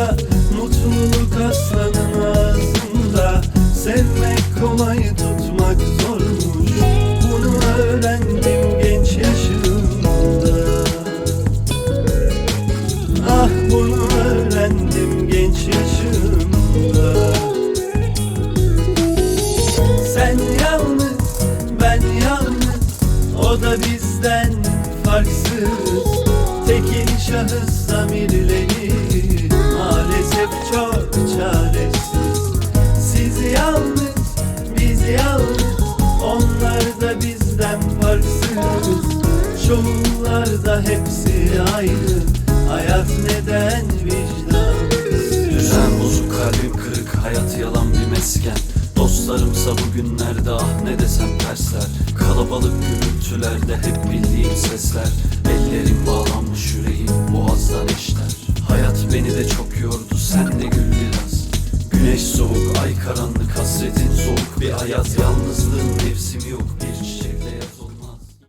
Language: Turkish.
Mutluluk aslanın ağzında Sevmek kolay tutmak zormuş. Bunu öğrendim genç yaşımda. Ah bunu öğrendim genç yaşımda. Sen yalnız ben yalnız O da bizden farksız. Tekil şahıs zamirle Maalesef çok çaresiz. Siz yalnız, biz yalnız. Onlar da bizden farksız. Çoğullarda hepsi aynı. Hayat neden vicdansız? Düzen bozuk kalbim kırık hayat yalan bir mesken. Dostlarımsa bugünlerde ah ne desem tersler. Kalabalık gürültülerde hep bildiğim sesler. Ellerim bağlanmış yüreğim boğazdan eşler. Hayat beni de çok bir ayaz Yalnızlığın mevsimi yok. Bir çiçekle yaşar